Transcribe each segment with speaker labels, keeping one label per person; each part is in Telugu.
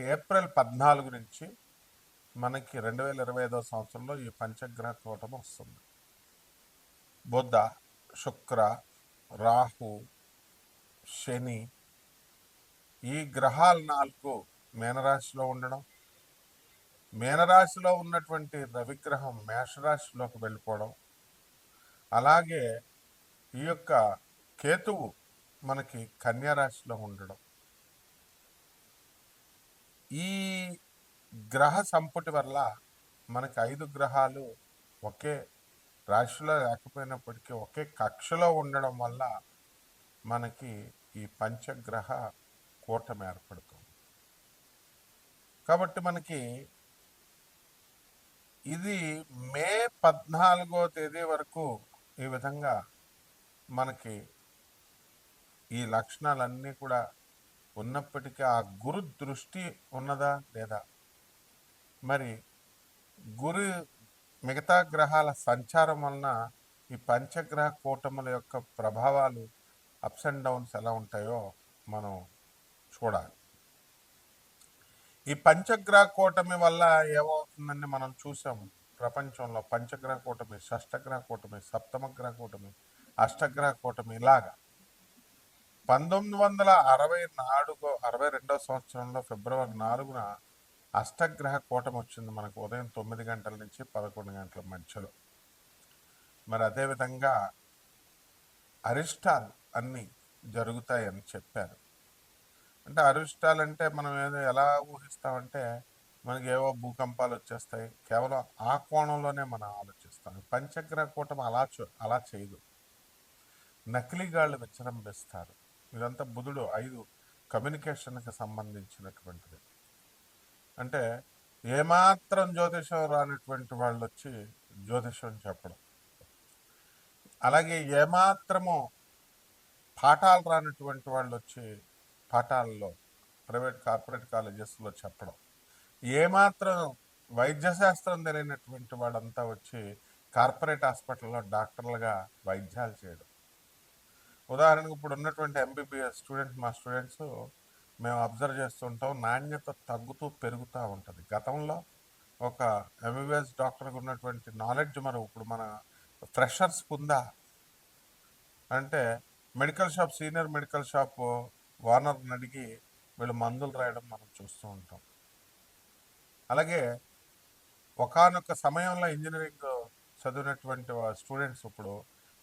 Speaker 1: ఏప్రిల్ పద్నాలుగు నుంచి మనకి రెండు వేల ఇరవై ఐదో సంవత్సరంలో ఈ పంచగ్రహ కూటమి వస్తుంది. బుధ శుక్ర రాహు శని ఈ గ్రహాలు నాలుగు మేనరాశిలో ఉండడం మేనరాశిలో ఉన్నటువంటి రవిగ్రహం మేషరాశిలోకి వెళ్ళిపోవడం అలాగే ఈ యొక్క కేతువు మనకి కన్యారాశిలో ఉండడం. ఈ గ్రహ సంపుటి వల్ల మనకి ఐదు గ్రహాలు ఒకే రాశిలో లేకపోయినప్పటికీ ఒకే కక్షలో ఉండడం వల్ల మనకి ఈ పంచగ్రహ కూటమి ఏర్పడుతుంది. కాబట్టి మనకి ఇది మే పద్నాలుగో తేదీ వరకు ఈ విధంగా మనకి ఈ లక్షణాలన్నీ కూడా ఉన్నప్పటికీ ఆ గురు దృష్టి ఉన్నదా లేదా? మరి గురు మిగతా గ్రహాల సంచారం వలన ఈ పంచగ్రహ కూటముల యొక్క ప్రభావాలు అప్స్ అండ్ డౌన్స్ ఎలా ఉంటాయో మనం చూడాలి. ఈ పంచగ్రహ కూటమి వల్ల ఏమవుతుందని మనం చూసాం ప్రపంచంలో పంచగ్రహ కూటమి షష్టగ్రహ కూటమి సప్తమ గ్రహ కూటమి అష్టగ్రహ కూటమి ఇలాగా. పంతొమ్మిది వందల అరవై నాలుగు అరవై రెండవ సంవత్సరంలో ఫిబ్రవరి నాలుగున అష్టగ్రహ కూటమి వచ్చింది మనకు ఉదయం తొమ్మిది గంటల నుంచి పదకొండు గంటల మధ్యలో. మరి అదేవిధంగా అరిష్టాలు అన్నీ జరుగుతాయని చెప్పారు. అంటే అరిష్టాలు అంటే మనం ఏదో ఎలా ఊహిస్తామంటే మనకి ఏవో భూకంపాలు వచ్చేస్తాయి కేవలం ఆ కోణంలోనే మనం ఆలోచిస్తాం. పంచగ్రహ కూటమి అలా చూ- అలా చేయదు. నకిలీగాళ్ళు విజృంభిస్తారు ఇదంతా బుధుడు ఐదు కమ్యూనికేషన్కి సంబంధించినటువంటిది. అంటే ఏమాత్రం జ్యోతిషం రానటువంటి వాళ్ళు వచ్చి జ్యోతిషం చెప్పడం. అలాగే ఏమాత్రము పాఠాలు రానటువంటి వాళ్ళు వచ్చి పాఠాల్లో ప్రైవేట్ కార్పొరేట్ కాలేజెస్లో చెప్పడం. ఏమాత్రం వైద్యశాస్త్రం తెలియనటువంటి వాళ్ళంతా వచ్చి కార్పొరేట్ హాస్పిటల్లో డాక్టర్లుగా వైద్యాలు చేయడం. ఉదాహరణకు ఇప్పుడు ఉన్నటువంటి ఎంబీబీఎస్ స్టూడెంట్స్ మా స్టూడెంట్స్ మేము అబ్జర్వ్ చేస్తుంటాం నాణ్యత తగ్గుతూ పెరుగుతూ ఉంటుంది. గతంలో ఒక ఎంబీబీఎస్ డాక్టర్కి ఉన్నటువంటి నాలెడ్జ్ మనం ఇప్పుడు మన ఫ్రెషర్స్ ఉందా అంటే medical shop senior medical shop ఓనర్ని అడిగి వీళ్ళు మందులు రాయడం మనం చూస్తూ ఉంటాం. అలాగే ఒకానొక సమయంలో ఇంజనీరింగ్ చదివినటువంటి స్టూడెంట్స్ ఇప్పుడు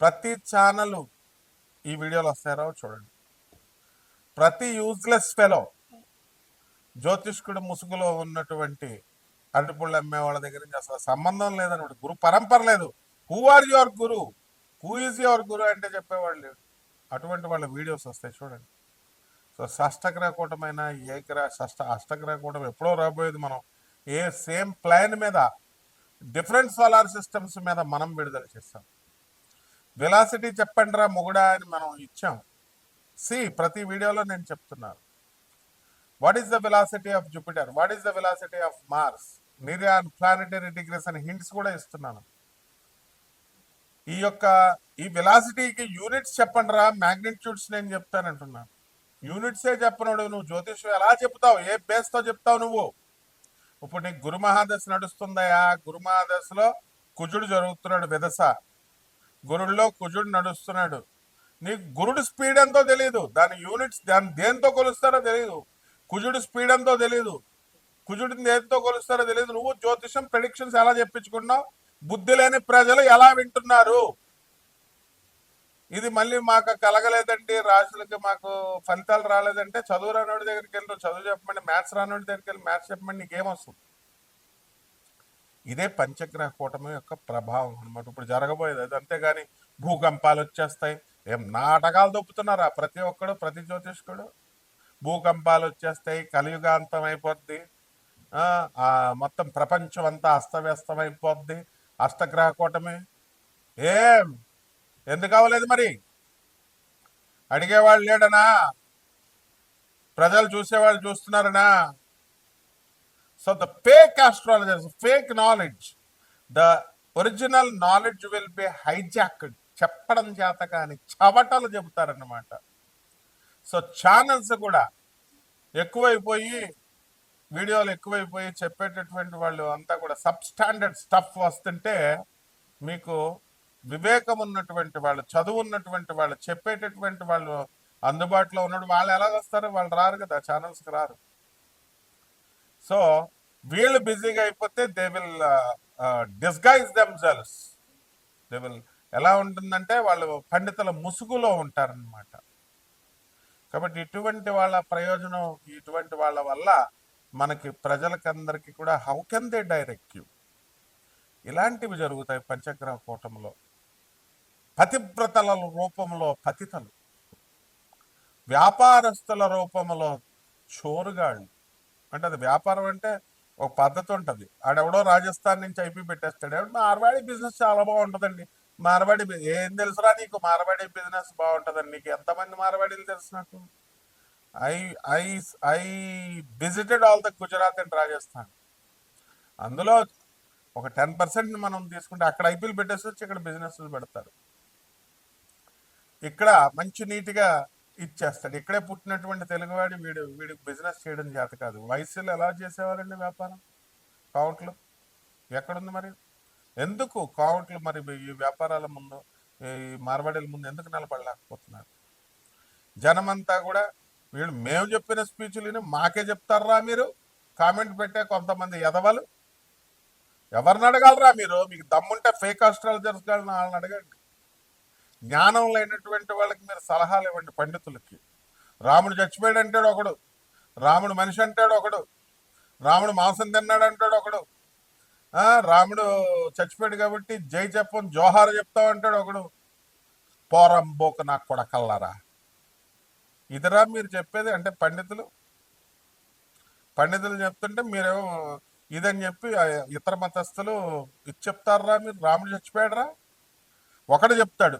Speaker 1: ప్రతి ఛానల్ ఈ వీడియోలు వస్తారో చూడండి. ప్రతి యూజ్లెస్ ఫెలో జ్యోతిష్కుడు ముసుగులో ఉన్నటువంటి అరటిపుళ్ళు అమ్మే వాళ్ళ దగ్గర నుంచి అసలు సంబంధం లేదనమాట గురు పరంపర లేదు. Who are your guru who is your guru అంటే చెప్పేవాళ్ళు లేడు అటువంటి వాళ్ళ వీడియోస్ వస్తాయి చూడండి. సో షష్టగ్రహ కూటమైన షష్ట అష్టగ్రహకూటం ఎప్పుడో రాబోయేది మనం ఏ సేమ్ ప్లాన్ మీద డిఫరెంట్ సోలార్ సిస్టమ్స్ మీద మనం విడుదల చేస్తాం. వెలాసిటీ చెప్పండి రా మొగుడా అని మనం ఇచ్చాం. సి ప్రతి వీడియోలో నేను చెప్తున్నాను. What is the velocity of Jupiter what is the velocity of Mars నిరియాన్ planetary degrees అని హింట్స్ కూడా ఇస్తున్నాను. ఈ యొక్క ఈ వెలాసిటీకి యూనిట్స్ చెప్పండి రా మ్యాగ్నిట్యూడ్స్ నేను చెప్తానంటున్నాను యూనిట్సే చెప్పనోడు నువ్వు జ్యోతిష్యం ఎలా చెప్తావు ఏ బేస్తో చెప్తావు నువ్వు? ఇప్పుడు నీకు గురు మహాదశ నడుస్తుందయా? గురు మహాదశలో కుజుడు జరుగుతున్నాడు విదస. గురుడిలో కుజుడు నడుస్తున్నాడు. నీకు గురుడు స్పీడ్ ఎంతో తెలియదు దాని యూనిట్స్ దాని దేంతో కొలుస్తారో తెలియదు కుజుడు స్పీడ్ ఎంతో తెలియదు కుజుడిని దేంతో కొలుస్తారో తెలియదు నువ్వు జ్యోతిషం ప్రెడిక్షన్స్ ఎలా చెప్పించుకున్నావు? బుద్ధి లేని ప్రజలు ఎలా వింటున్నారు? ఇది మళ్ళీ మాకు కలగలేదండి. రాజులకి మాకు ఫలితాలు రాలేదంటే చదువు రానోడి దగ్గరికి వెళ్ళి చదువు చెప్పమండి మ్యాథ్స్ రానోడి దగ్గరికి వెళ్ళి మ్యాథ్స్ చెప్పమండి నీకేమొస్తుంది ఇదే పంచగ్రహ కూటమి యొక్క ప్రభావం అనమాట ఇప్పుడు జరగబోయేది అది. అంతేగాని భూకంపాలు వచ్చేస్తాయి. ఏం నాటకాలు దొప్పుతున్నారా ప్రతి ఒక్కడు ప్రతి జ్యోతిష్కుడు. భూకంపాలు వచ్చేస్తాయి కలియుగాంతం అయిపోద్ది. మొత్తం ప్రపంచం అంతా అస్తవ్యస్తం అయిపోద్ది అష్టగ్రహ కూటమి. ఏం? ఎందుకు అవ్వలేదు మరి? అడిగేవాళ్ళు లేడనా? ప్రజలు చూసేవాళ్ళు చూస్తున్నారనా? So the fake astrologers fake knowledge the original knowledge will be hijacked చెప్పడం చేత కానీ చవటలు చెబుతారన్నమాట. సో ఛానల్స్ కూడా ఎక్కువైపోయి వీడియోలు ఎక్కువైపోయి చెప్పేటటువంటి వాళ్ళు అంతా కూడా సబ్ స్టాండర్డ్ స్టఫ్ వస్తుంటే మీకు వివేకం ఉన్నటువంటి వాళ్ళు చదువు ఉన్నటువంటి వాళ్ళు చెప్పేటటువంటి వాళ్ళు అందుబాటులో ఉన్నాడు వాళ్ళు ఎలా వస్తారు వాళ్ళు రారు కదా ఛానల్స్కి రారు. సో వీళ్ళు బిజీగా అయిపోతే they will disguise themselves they will ఎలా ఉంటుందంటే వాళ్ళు పండితుల ముసుగులో ఉంటారనమాట కాబట్టి ఇటువంటి వాళ్ళ ప్రయోజనం ఇటువంటి వాళ్ళ వల్ల మనకి ప్రజలకందరికీ కూడా how can they direct you ఇలాంటివి జరుగుతాయి పంచగ్రహ కూటంలో పతివ్రతల రూపంలో పతితలు. వ్యాపారస్తుల రూపంలో చోరుగాళ్ళు. అంటే అది వ్యాపారం అంటే ఒక పద్ధతి ఉంటుంది. ఆడెవడో రాజస్థాన్ నుంచి అయిపోయి పెట్టేస్తాడు. ఎవడు మార్వాడి బిజినెస్ చాలా బాగుంటుందండి. మార్వాడి ఏం తెలుసురా నీకు? మార్వాడి బిజినెస్ బాగుంటుందండి. నీకు ఎంతమంది మార్వాడీలు తెలుసు నాకు? I I I visited all the Gujarat and Rajasthan. అందులో ఒక టెన్ పర్సెంట్ మనం తీసుకుంటే అక్కడ ఐపీఎల్ పెట్టేసి వచ్చి ఇక్కడ బిజినెస్ పెడతారు. ఇక్కడ మంచి నీట్గా ఇచ్చేస్తాడు. ఇక్కడే పుట్టినటువంటి తెలుగువాడి వీడు వీడికి బిజినెస్ చేయడం చేత కాదు. వయసులో ఎలా చేసేవారండి వ్యాపారం? కౌంట్లు? ఎక్కడుంది మరి? ఎందుకు కౌంట్లు మరి ఈ వ్యాపారాల ముందు ఈ మార్వాడీల ముందు ఎందుకు నిలబడలేకపోతున్నారు? జనమంతా కూడా వీళ్ళు మేము చెప్పిన స్పీచ్లు మాకే చెప్తారా మీరు? కామెంట్ పెట్టే కొంతమంది ఎదవలు ఎవరిని అడగలరా మీరు? మీకు దమ్ముంటే ఫేక్ ఆస్ట్రాలజర్స్ వాళ్ళని అడగండి. జ్ఞానం లేనటువంటి వాళ్ళకి మీరు సలహాలు ఇవ్వండి పండితులకి. రాముడు చచ్చిపోయాడు అంటాడు ఒకడు. రాముడు మనిషి అంటాడు ఒకడు. రాముడు మాంసం తిన్నాడు అంటాడు ఒకడు. రాముడు చచ్చిపోయాడు కాబట్టి జై చెప్పం జోహార్ చెప్తావు అంటాడు ఒకడు. పోరం బోక నాకు కూడా కల్లారా ఇదిరా మీరు చెప్పేది అంటే పండితులు. పండితులు చెప్తుంటే మీరేమో ఇదని చెప్పి ఇతర మతస్థులు ఇది చెప్తారా మీరు? రాముడు చచ్చిపోయాడురా. ఒకడు చెప్తాడు.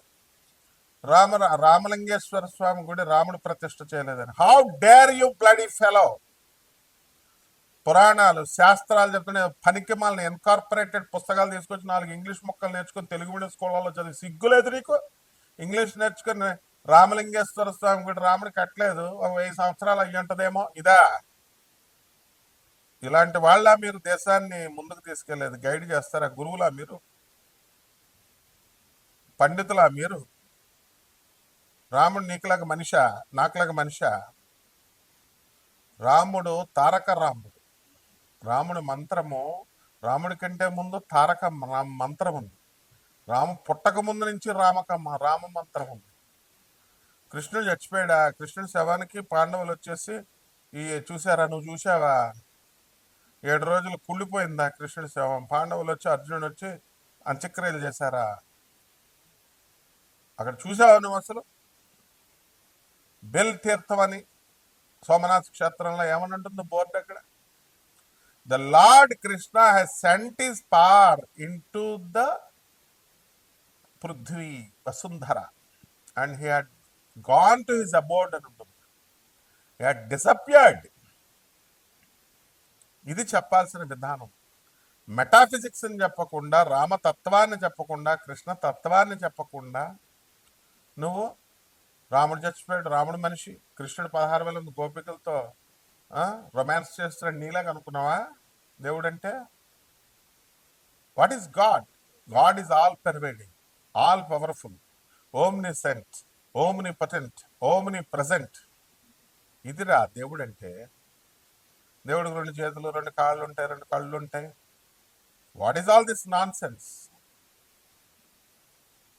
Speaker 1: రామ రామలింగేశ్వర స్వామి గుడి రాముడు ప్రతిష్ఠ చేయలేదని. How dare you bloody fellow పురాణాలు శాస్త్రాలు చెప్తున్న పనికి మాలని ఇన్కార్పొరేటెడ్ పుస్తకాలు తీసుకొచ్చి నాలుగు ఇంగ్లీష్ మొక్కలు నేర్చుకుని తెలుగు మీడియం స్కూళ్ళలో చదివి సిగ్గులేదు నీకు? ఇంగ్లీష్ నేర్చుకుని రామలింగేశ్వర స్వామి గుడి రాముడు కట్టలేదు. ఒక వెయ్యి సంవత్సరాలు అయ్యి ఉంటుందేమో. ఇదా? ఇలాంటి వాళ్ళ మీరు? దేశాన్ని ముందుకు తీసుకెళ్ళేదు. గైడ్ చేస్తారా? గురువులా మీరు? పండితులా మీరు? రాముడు నీకులాగా మనిష? నాకులాగా మనిష? రాముడు తారక రాముడు. రాముడి మంత్రము రాముడి కంటే ముందు తారక మంత్రం ఉంది రాము పుట్టక ముందు నుంచి రామక రామ మంత్రం ఉంది కృష్ణుడు చచ్చిపోయాడా? కృష్ణుడి శవానికి పాండవులు వచ్చేసి ఈ చూసారా నువ్వు చూసావా ఏడు రోజులు కుళ్ళిపోయిందా కృష్ణుడి శవం? పాండవులు వచ్చి అర్జునుడు వచ్చి అంత్యక్రియలు చేశారా? అక్కడ చూసావా నువ్వు అసలు? బెల్ తీర్థం అని సోమనాథ్ క్షేత్రంలో ఏమని ఉంటుంది బోర్డు అక్కడ? The lord Krishna has sent his part into the Prithvi Vasundhara. And he had gone to his abode అని ఉంటుంది. హీ హ్యాడ్ డిసప్యర్డ్ ఇది చెప్పాల్సిన విధానం. మెటాఫిజిక్స్ అని చెప్పకుండా రామతత్వాన్ని చెప్పకుండా కృష్ణ తత్వాన్ని చెప్పకుండా నువ్వు రాముడు చచ్చిపోయాడు. రాముడు మనిషి. కృష్ణుడు పదహారు వేల మంది గోపికలతో రొమాన్స్ చేస్తున్నాడు. నీలాగా అనుకున్నావా? దేవుడు అంటే what is God God is all pervading all powerful omniscient omnipotent omnipresent ఇదిరా దేవుడు అంటే దేవుడికి రెండు చేతులు రెండు కాళ్ళు ఉంటాయి రెండు కళ్ళు ఉంటాయి. What is all this nonsense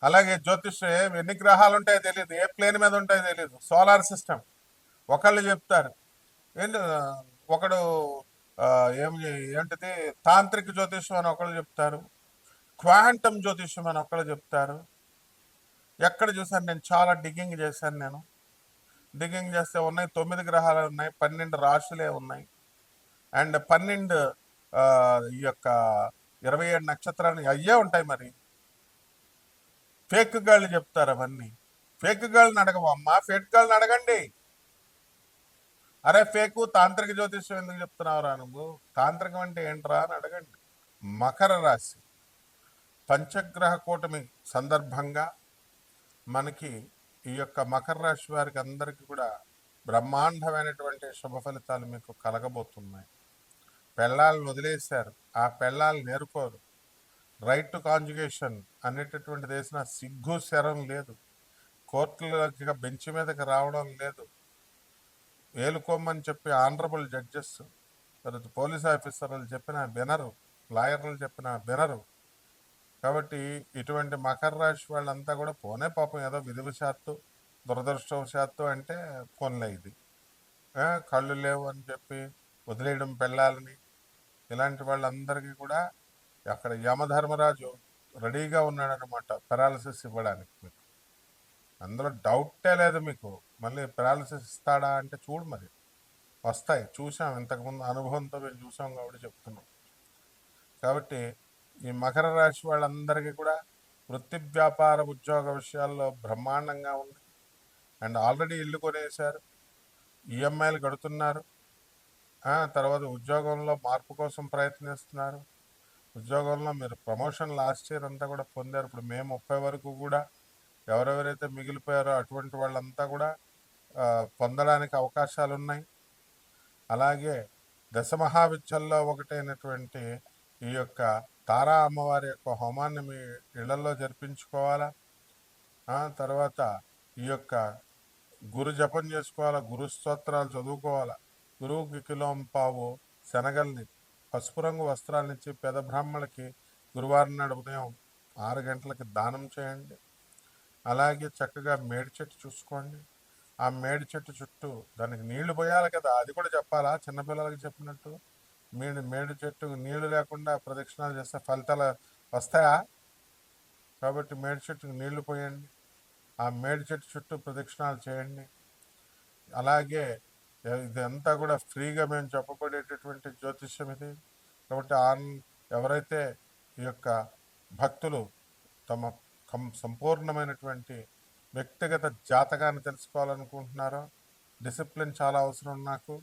Speaker 1: అలాగే జ్యోతిష్యం ఎన్ని గ్రహాలు ఉంటాయో తెలియదు ఏ ప్లేన్ మీద ఉంటాయో తెలియదు సోలార్ సిస్టమ్. ఒకళ్ళు చెప్తారు. ఏంటి ఒకడు ఏం ఏంటిది తాంత్రిక జ్యోతిష్యం అని ఒకళ్ళు చెప్తారు. క్వాంటమ్ జ్యోతిష్యం అని ఒకళ్ళు చెప్తారు. ఎక్కడ చూసాను నేను? చాలా డిగ్గింగ్ చేశాను నేను. డిగ్గింగ్ చేస్తే ఉన్నాయి తొమ్మిది గ్రహాలు ఉన్నాయి పన్నెండు రాశులే ఉన్నాయి. అండ్ పన్నెండు ఈ యొక్క ఇరవై ఏడు నక్షత్రాలు అయ్యే ఉంటాయి మరి. ఫేక్ గాళ్ళు చెప్తారు అవన్నీ. ఫేక్ గాళ్ళని అడగవమ్మా ఫేక్ గాళ్ళని అడగండి. అరే ఫేకు తాంత్రిక జ్యోతిష్యం ఎందుకు చెప్తున్నావురా నువ్వు? తాంత్రికం అంటే ఏంట్రా అని అడగండి. మకర రాశి. పంచగ్రహ కూటమి సందర్భంగా మనకి ఈ యొక్క మకర రాశి వారికి అందరికీ కూడా బ్రహ్మాండమైనటువంటి శుభ ఫలితాలు మీకు కలగబోతున్నాయి. పెళ్ళాలను వదిలేశారు. ఆ పెళ్ళాలు నేర్కోరు. రైట్ టు కాంజుగేషన్ అనేటటువంటిది వేసిన సిగ్గు శరం లేదు. కోర్టులకి బెంచ్ మీదకి రావడం లేదు. వేలుకోమని చెప్పి ఆనరబుల్ జడ్జెస్ తర్వాత పోలీస్ ఆఫీసర్లు చెప్పిన వినరు లాయర్లు చెప్పిన వినరు. కాబట్టి ఇటువంటి మకర రాశి వాళ్ళంతా కూడా పోనే పాపం ఏదో విధివశాత్తు దురదృష్టవశాత్తు అంటే పోన్లే ఇది. కళ్ళు లేవు అని చెప్పి వదిలేయడం పెళ్ళాలని ఇలాంటి వాళ్ళందరికీ కూడా అక్కడ యమధర్మరాజు రెడీగా ఉన్నాడనమాట పెరాలసిస్ ఇవ్వడానికి మీకు. అందులో డౌటే లేదు మీకు. మళ్ళీ పెరాలసిస్ ఇస్తాడా అంటే చూడు మరి. వస్తాయి. చూసాం ఇంతకుముందు అనుభవంతో మేము చూసాం కాబట్టి చెప్తున్నాం. కాబట్టి ఈ మకర రాశి వాళ్ళందరికీ కూడా వృత్తి వ్యాపార ఉద్యోగ విషయాల్లో బ్రహ్మాండంగా ఉంది. అండ్ ఆల్రెడీ ఇల్లు కొనేశారు. ఈఎంఐలు కడుతున్నారు. తర్వాత ఉద్యోగంలో మార్పు కోసం ప్రయత్నిస్తున్నారు. ఉద్యోగంలో మీరు ప్రమోషన్ లాస్ట్ ఇయర్ అంతా కూడా పొందారు. ఇప్పుడు మే ముప్పై వరకు కూడా ఎవరెవరైతే మిగిలిపోయారో అటువంటి వాళ్ళంతా కూడా పొందడానికి అవకాశాలు ఉన్నాయి అలాగే దశమహావిద్యల్లో ఒకటైనటువంటి ఈ యొక్క తారా అమ్మవారి యొక్క హోమాన్ని మీ ఇళ్ళలో జరిపించుకోవాలా? తర్వాత ఈ యొక్క గురు జపం చేసుకోవాలా? గురు స్తోత్రాలు చదువుకోవాలా? గురువుకి కిలోం పావు శనగల్ని పసుపు రంగు వస్త్రాలనిచ్చి పేద బ్రాహ్మణులకి గురువారం నాడు ఉదయం ఆరు గంటలకి దానం చేయండి. అలాగే చక్కగా మేడి చెట్టు చూసుకోండి. ఆ మేడి చెట్టు చుట్టూ దానికి నీళ్ళు పోయాలి కదా అది కూడా చెప్పాలా? చిన్నపిల్లలకి చెప్పినట్టు మేడి మేడి చెట్టు నీళ్ళు లేకుండా ప్రదక్షిణాలు చేస్తే ఫలితాలు వస్తాయా? కాబట్టి మేడి చెట్టుకు నీళ్ళు పోయండి. ఆ మేడి చెట్టు చుట్టూ ప్రదక్షిణాలు చేయండి. అలాగే ఇదంతా కూడా ఫ్రీగా మేము చెప్పబడేటటువంటి జ్యోతిష్యం ఇది. కాబట్టి ఆన్ ఎవరైతే ఈ యొక్క భక్తులు తమ కం సంపూర్ణమైనటువంటి వ్యక్తిగత జాతకాన్ని తెలుసుకోవాలనుకుంటున్నారో డిసిప్లిన్ చాలా అవసరం నాకు.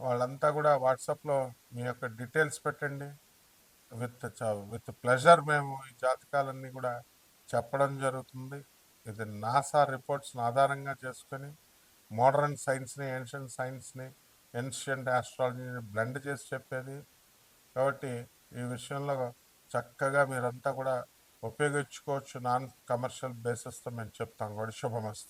Speaker 1: వాళ్ళంతా కూడా వాట్సాప్లో మీ యొక్క డీటెయిల్స్ పెట్టండి. విత్ విత్ ప్లెజర్ మేము ఈ జాతకాలన్నీ కూడా చెప్పడం జరుగుతుంది. ఇది నాసా రిపోర్ట్స్ని ఆధారంగా చేసుకొని మోడర్న్ సైన్స్ని ఏన్షియంట్ సైన్స్ని ఏన్షియంట్ ఆస్ట్రాలజీని బ్లెండ్ చేసి చెప్పేది. కాబట్టి ఈ విషయంలో చక్కగా మీరంతా కూడా ఉపయోగించుకోవచ్చు. నాన్ కమర్షియల్ బేసిస్తో మేము చెప్తాం. కూడా శుభమస్తు.